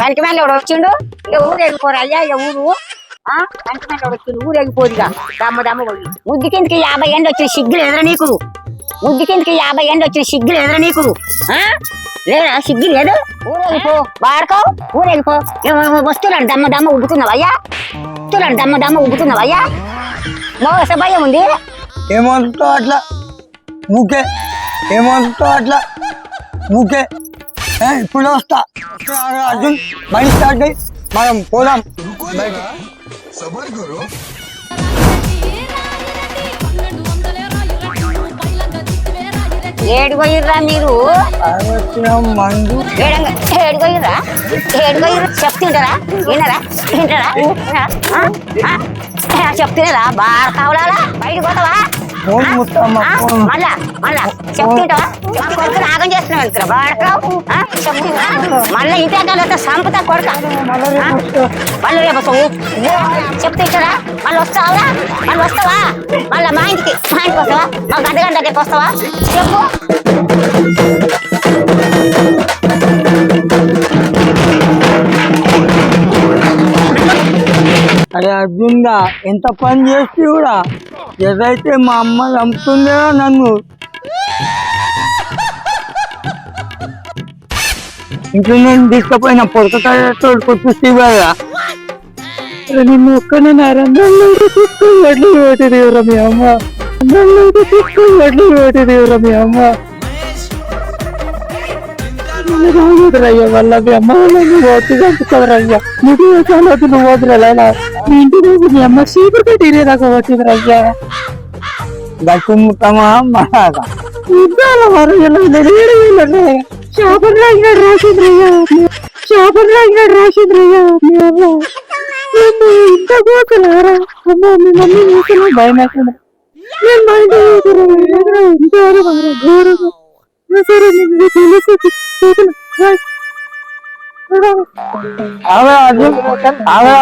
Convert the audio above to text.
కంటి మీద ఎవడు వచ్చిండు? ఇక ఊరు అయ్యా ఇక ఊరు. ఆ? కంటి వచ్చిండు? ఊరు వెళ్ళిపోరుగా దమ్మ దమ్మ పోయి ముద్దు కిందకి యాభై ఎండు వచ్చిన సిగ్గులు ఎదురు నీకు? ముద్దు కిందకి యాభై ఎండు వచ్చిన సిగ్గులు ఎదురు నీకు? లేదా సిగ్గు లేదు? ఊరేగిపో వాడుకో. ఊరేగిపో వస్తున్నాడు దమ్మ దమ్మ ఉబ్బుతున్నావు అయ్యా? వస్తున్నాడు దమ్మ దమ్మ ఉబ్బుతున్నావు అయ్యా? మోస భయం ఉంది. ఏమంటావు అట్లా. ఊకే. ఏమంటావు అట్లా. ఊకే. ఇప్పుడు వస్తా అర్జున్. బండి స్టార్ట్ అయ్యి మనం పోదాం. బయట. సబర్ కరో ఏడు పోయిర్రా మీరు? మందు. ఏడంగా ఏడు పోయిర్రా ఏడు పోయిర్రా చెప్తుంటారా వినరా? వింటారా? చెప్తున్నారా బాగా కావాలా బయటకు పోతావా. మళ్ళా మళ్ళా. చెప్తుంటావా మళ్ళీ ఇంటి సంపద కొడక. మళ్ళీ రేపు వస్తావు. చెప్తుంటారా మళ్ళీ వస్తావా? మళ్ళీ వస్తావా? మళ్ళీ మా ఇంటికి మా ఇంటికి వస్తావా? మా గంట గంట దగ్గరికి వస్తావా? చెప్పు. అరే అర్జున్గా ఎంత పని చేసి కూడా ఎదైతే మా అమ్మ చంపుతుందో నన్ను. ఇంట్లో నేను తీసుకుపోయిన పొరకతో కొట్టిస్తే కదా. నిన్ను ఒక్కనే నరంధ్రంలో వడ్లు పెట్టింది ఎవరా మీ అమ్మ? వడ్లు పెట్టింది ఎవరా మీ అమ్మ? రావద్దురయ్యా వల్ల మీ అమ్మ వల్ల నువ్వు వచ్చి చంపుతావరయ్యా నీకు చాలా నువ్వు వదిలేలా మీ ఇంటి నుంచి మీ అమ్మ సీపురు పెట్టి దాకా వచ్చిందిరయ్యా గట్టుముఖమా మహాగ యుద్ధాల వరదలు చేపలు వీళ్ళనే షాపర్ రాగినాడు రాసింద్రయ్యా షాపర్ రాగినాడు రాసింద్రయ్యా మీ అమ్మ నేను ఇంత గోకలారా అమ్మో మీ మమ్మీ నీకు భయం వేస్తుంది నేను బయట ఇంత ఘోరంగా సరే నీకు తెలుసు ఆమె అర్జున్ ఆమె